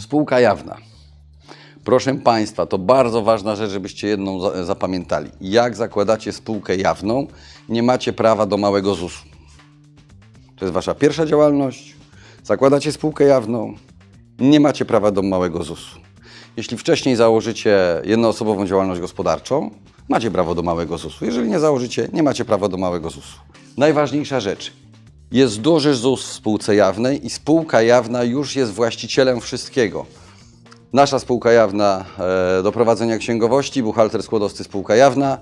Spółka jawna. Proszę Państwa, to bardzo ważna rzecz, żebyście jedną za- zapamiętali. Jak zakładacie spółkę jawną, nie macie prawa do małego ZUS-u. To jest Wasza pierwsza działalność. Zakładacie spółkę jawną, nie macie prawa do małego ZUS-u. Jeśli wcześniej założycie jednoosobową działalność gospodarczą, macie prawo do małego ZUS-u. Jeżeli nie założycie, nie macie prawa do małego ZUS-u. Najważniejsza rzecz. Jest duży ZUS w spółce jawnej i spółka jawna już jest właścicielem wszystkiego. Nasza spółka jawna e, do prowadzenia księgowości, buchalter składowcy spółka jawna,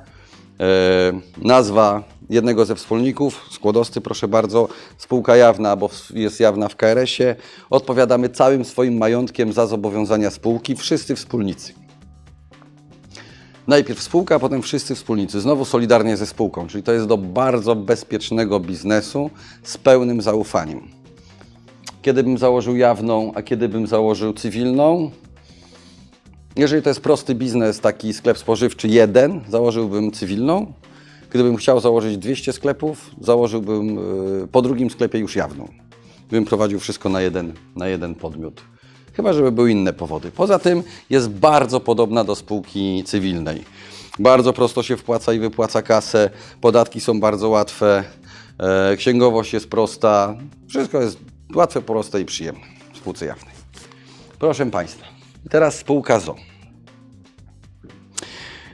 e, nazwa jednego ze wspólników, składowcy proszę bardzo, spółka jawna, bo jest jawna w KRS-ie. Odpowiadamy całym swoim majątkiem za zobowiązania spółki, wszyscy wspólnicy. Najpierw spółka, a potem wszyscy wspólnicy. Znowu solidarnie ze spółką, czyli to jest do bardzo bezpiecznego biznesu z pełnym zaufaniem. Kiedy bym założył jawną, a kiedy bym założył cywilną? Jeżeli to jest prosty biznes, taki sklep spożywczy jeden, założyłbym cywilną. Gdybym chciał założyć 200 sklepów, założyłbym y, po drugim sklepie już jawną. Bym prowadził wszystko na jeden, na jeden podmiot. Chyba, żeby były inne powody. Poza tym jest bardzo podobna do spółki cywilnej. Bardzo prosto się wpłaca i wypłaca kasę, podatki są bardzo łatwe, e, księgowość jest prosta. Wszystko jest łatwe, proste i przyjemne w spółce jawnej. Proszę Państwa, teraz spółka ZO.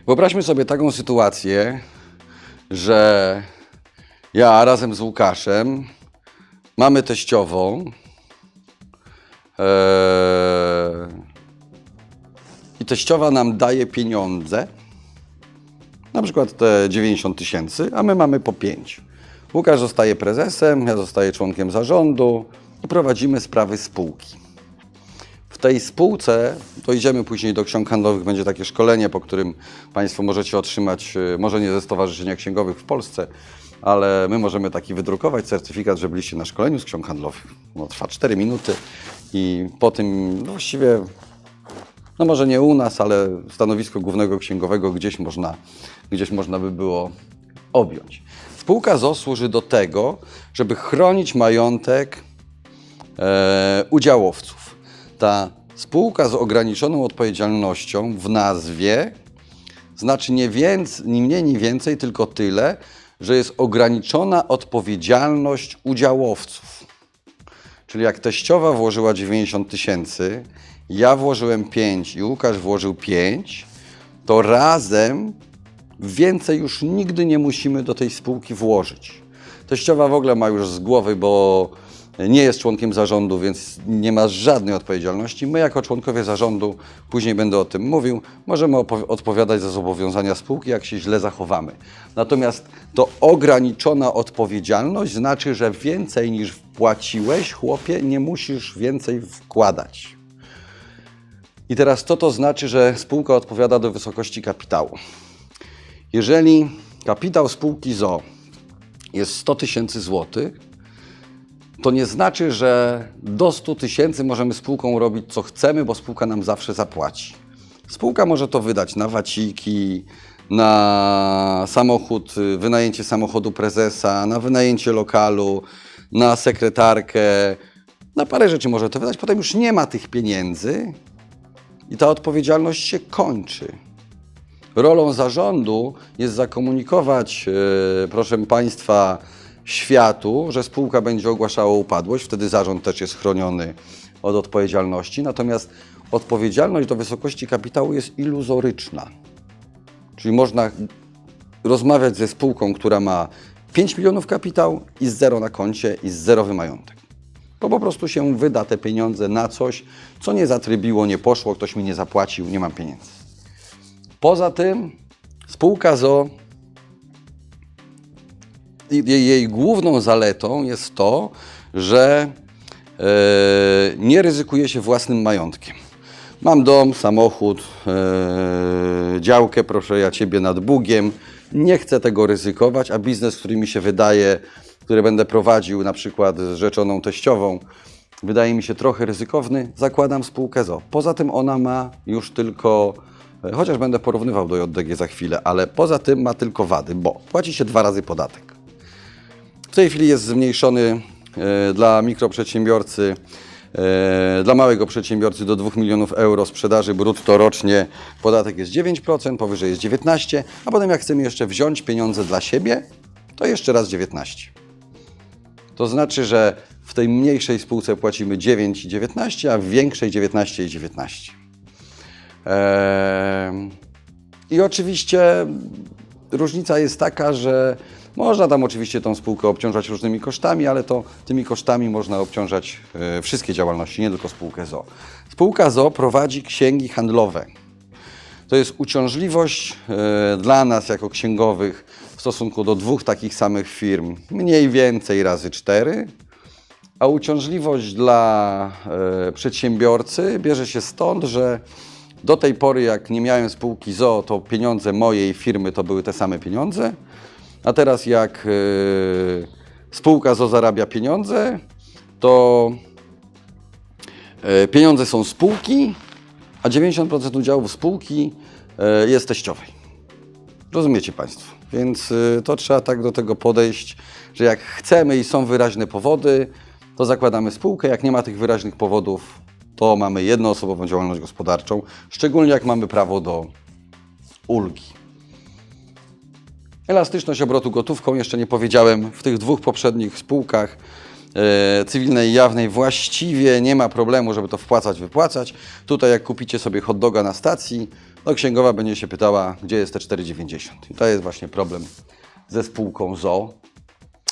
Wyobraźmy sobie taką sytuację, że ja razem z Łukaszem mamy teściową i teściowa nam daje pieniądze, na przykład te 90 tysięcy, a my mamy po 5. Łukasz zostaje prezesem, ja zostaję członkiem zarządu i prowadzimy sprawy spółki. W tej spółce, to idziemy później do ksiąg handlowych, będzie takie szkolenie, po którym Państwo możecie otrzymać, e, może nie ze Stowarzyszenia Księgowych w Polsce, ale my możemy taki wydrukować certyfikat, że byliście na szkoleniu z ksiąg handlowych. No, trwa 4 minuty i po tym no, właściwie, no może nie u nas, ale stanowisko głównego księgowego gdzieś można, gdzieś można by było objąć. Spółka ZO służy do tego, żeby chronić majątek e, udziałowców. Ta spółka z ograniczoną odpowiedzialnością w nazwie znaczy nie, więc, ni mniej, ni więcej, tylko tyle, że jest ograniczona odpowiedzialność udziałowców. Czyli jak teściowa włożyła 90 tysięcy, ja włożyłem 5 i Łukasz włożył 5, to razem więcej już nigdy nie musimy do tej spółki włożyć. Teściowa w ogóle ma już z głowy, bo nie jest członkiem zarządu, więc nie ma żadnej odpowiedzialności. My jako członkowie zarządu, później będę o tym mówił, możemy odpowiadać za zobowiązania spółki, jak się źle zachowamy. Natomiast to ograniczona odpowiedzialność znaczy, że więcej niż wpłaciłeś, chłopie, nie musisz więcej wkładać. I teraz co to znaczy, że spółka odpowiada do wysokości kapitału? Jeżeli kapitał spółki ZO jest 100 tysięcy złotych, to nie znaczy, że do 100 tysięcy możemy spółką robić co chcemy, bo spółka nam zawsze zapłaci. Spółka może to wydać na waciki, na samochód, wynajęcie samochodu prezesa, na wynajęcie lokalu, na sekretarkę, na parę rzeczy może to wydać. Potem już nie ma tych pieniędzy i ta odpowiedzialność się kończy. Rolą zarządu jest zakomunikować, e, proszę Państwa, światu, że spółka będzie ogłaszała upadłość, wtedy zarząd też jest chroniony od odpowiedzialności. Natomiast odpowiedzialność do wysokości kapitału jest iluzoryczna. Czyli można rozmawiać ze spółką, która ma 5 milionów kapitału i zero na koncie i zerowy majątek. Bo po prostu się wyda te pieniądze na coś, co nie zatrybiło, nie poszło, ktoś mi nie zapłacił, nie mam pieniędzy. Poza tym spółka ZO, jej, jej główną zaletą jest to, że e, nie ryzykuje się własnym majątkiem. Mam dom, samochód, e, działkę, proszę ja Ciebie nad Bugiem. Nie chcę tego ryzykować, a biznes, który mi się wydaje, który będę prowadził na przykład z rzeczoną teściową, wydaje mi się trochę ryzykowny, zakładam spółkę ZO. Poza tym ona ma już tylko, e, chociaż będę porównywał do JDG za chwilę, ale poza tym ma tylko wady, bo płaci się dwa razy podatek. W tej chwili jest zmniejszony e, dla mikroprzedsiębiorcy E, Dla małego przedsiębiorcy do 2 milionów euro sprzedaży brutto rocznie podatek jest 9%, powyżej jest 19%, a potem jak chcemy jeszcze wziąć pieniądze dla siebie, to jeszcze raz 19%. To znaczy, że w tej mniejszej spółce płacimy 9,19, a w większej 19,19. Eee, I oczywiście różnica jest taka, że można tam oczywiście tą spółkę obciążać różnymi kosztami, ale to tymi kosztami można obciążać e, wszystkie działalności, nie tylko spółkę ZO. Spółka ZO prowadzi księgi handlowe. To jest uciążliwość e, dla nas jako księgowych w stosunku do dwóch takich samych firm, mniej więcej razy cztery, a uciążliwość dla e, przedsiębiorcy bierze się stąd, że do tej pory, jak nie miałem spółki ZO, to pieniądze mojej firmy to były te same pieniądze, a teraz jak e, spółka ZO zarabia pieniądze, to e, pieniądze są spółki, a 90% udziałów spółki e, jest teściowej. Rozumiecie Państwo? Więc to trzeba tak do tego podejść, że jak chcemy i są wyraźne powody, to zakładamy spółkę. Jak nie ma tych wyraźnych powodów, to mamy jednoosobową działalność gospodarczą, szczególnie jak mamy prawo do ulgi. Elastyczność obrotu gotówką, jeszcze nie powiedziałem, w tych dwóch poprzednich spółkach e, cywilnej i jawnej właściwie nie ma problemu, żeby to wpłacać, wypłacać. Tutaj jak kupicie sobie hot doga na stacji, to księgowa będzie się pytała, gdzie jest te 4,90. I to jest właśnie problem ze spółką ZO.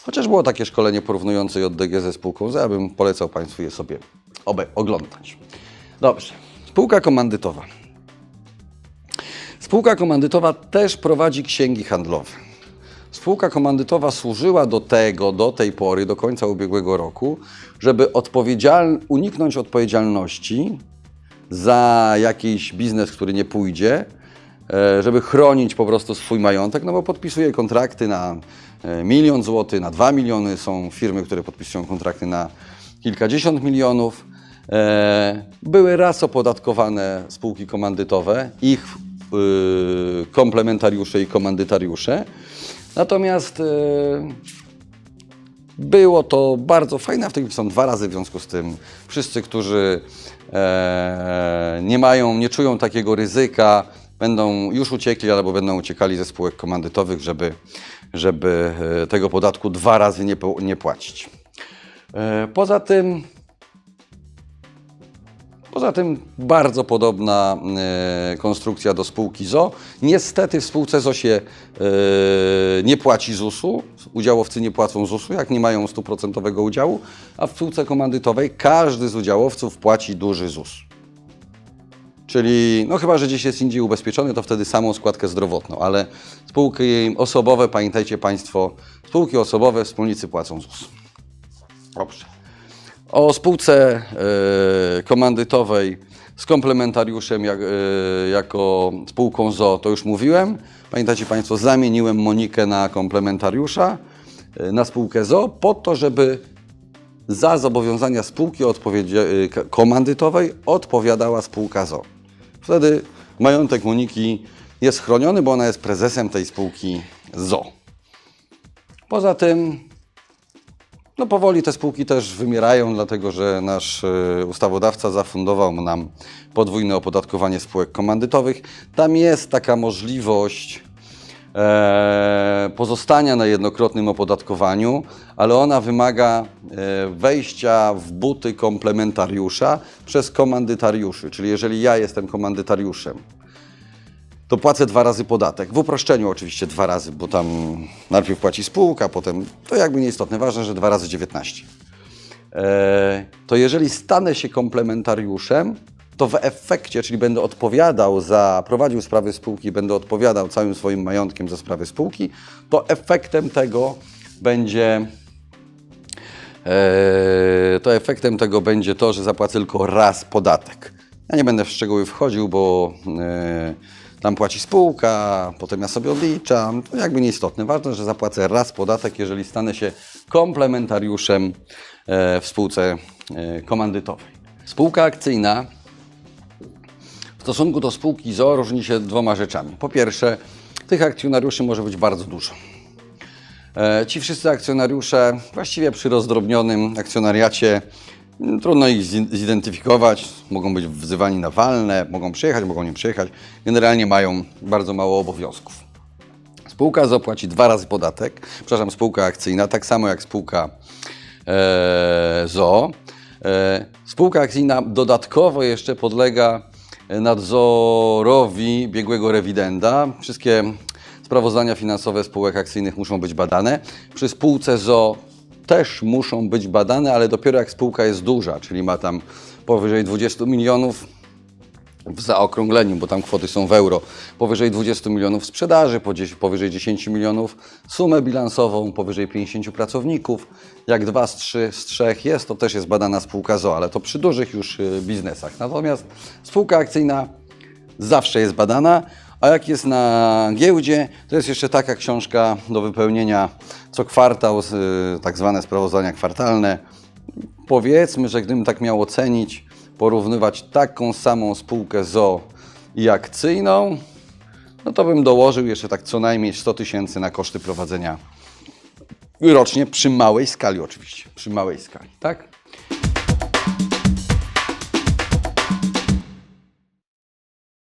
Chociaż było takie szkolenie porównujące JDG ze spółką ZO, ja bym polecał Państwu je sobie obe oglądać. Dobrze. Spółka komandytowa. Spółka komandytowa też prowadzi księgi handlowe. Spółka komandytowa służyła do tego, do tej pory, do końca ubiegłego roku, żeby odpowiedzial... uniknąć odpowiedzialności za jakiś biznes, który nie pójdzie, e, żeby chronić po prostu swój majątek, no bo podpisuje kontrakty na e, milion złotych, na dwa miliony. Są firmy, które podpisują kontrakty na kilkadziesiąt milionów. E, Były raz opodatkowane spółki komandytowe, ich y, komplementariusze i komandytariusze. Natomiast y, było to bardzo fajne, a w tej chwili są dwa razy w związku z tym. Wszyscy, którzy e, nie mają, nie czują takiego ryzyka, będą już uciekli albo będą uciekali ze spółek komandytowych, żeby, żeby e, tego podatku dwa razy nie, nie płacić. E, poza tym Poza tym bardzo podobna e, konstrukcja do spółki ZO. Niestety w spółce ZO się e, nie płaci ZUS-u, udziałowcy nie płacą ZUS-u, jak nie mają stuprocentowego udziału, a w spółce komandytowej każdy z udziałowców płaci duży ZUS. Czyli, no chyba, że gdzieś jest indziej ubezpieczony, to wtedy samą składkę zdrowotną, ale spółki osobowe, pamiętajcie Państwo, spółki osobowe, wspólnicy płacą ZUS. Dobrze. O spółce e, komandytowej z komplementariuszem jak, e, jako spółką ZO to już mówiłem. Pamiętacie Państwo, zamieniłem Monikę na komplementariusza, e, na spółkę ZO po to, żeby za zobowiązania spółki komandytowej odpowiadała spółka ZO. Wtedy majątek Moniki jest chroniony, bo ona jest prezesem tej spółki ZO. Poza tym no powoli te spółki też wymierają, dlatego że nasz e, ustawodawca zafundował nam podwójne opodatkowanie spółek komandytowych. Tam jest taka możliwość e, pozostania na jednokrotnym opodatkowaniu, ale ona wymaga e, wejścia w buty komplementariusza przez komandytariuszy. Czyli jeżeli ja jestem komandytariuszem, to płacę dwa razy podatek. W uproszczeniu oczywiście dwa razy, bo tam najpierw płaci spółka, potem to jakby nieistotne, ważne, że dwa razy 19. E, to jeżeli stanę się komplementariuszem, to w efekcie, czyli będę odpowiadał za, prowadził sprawy spółki, będę odpowiadał całym swoim majątkiem za sprawy spółki, to efektem tego będzie Eee, to efektem tego będzie to, że zapłacę tylko raz podatek. Ja nie będę w szczegóły wchodził, bo e, tam płaci spółka, potem ja sobie odliczam. To jakby nieistotne. Ważne, że zapłacę raz podatek, jeżeli stanę się komplementariuszem e, w spółce e, komandytowej. Spółka akcyjna w stosunku do spółki ZO różni się dwoma rzeczami. Po pierwsze, tych akcjonariuszy może być bardzo dużo. E, Ci wszyscy akcjonariusze, właściwie przy rozdrobnionym akcjonariacie, Trudno ich zi- zidentyfikować, mogą być wzywani na walne, mogą przyjechać, mogą nie przyjechać. Generalnie mają bardzo mało obowiązków. Spółka zapłaci dwa razy podatek, przepraszam, spółka akcyjna, tak samo jak spółka e, ZO. E, spółka akcyjna dodatkowo jeszcze podlega nadzorowi biegłego rewidenda. Wszystkie sprawozdania finansowe spółek akcyjnych muszą być badane. Przy spółce ZO też muszą być badane, ale dopiero jak spółka jest duża, czyli ma tam powyżej 20 milionów, w zaokrągleniu, bo tam kwoty są w euro, powyżej 20 milionów sprzedaży, po 10 powyżej 10 milionów sumę bilansową, powyżej 50 pracowników. Jak dwa z, trzy, z trzech jest, to też jest badana spółka ZO, ale to przy dużych już y, biznesach. Natomiast spółka akcyjna zawsze jest badana, a jak jest na giełdzie, to jest jeszcze taka książka do wypełnienia co kwartał, y, tak zwane sprawozdania kwartalne. Powiedzmy, że gdybym tak miał ocenić, porównywać taką samą spółkę ZO i akcyjną, no to bym dołożył jeszcze tak co najmniej 100 tysięcy na koszty prowadzenia rocznie, przy małej skali oczywiście, przy małej skali, tak?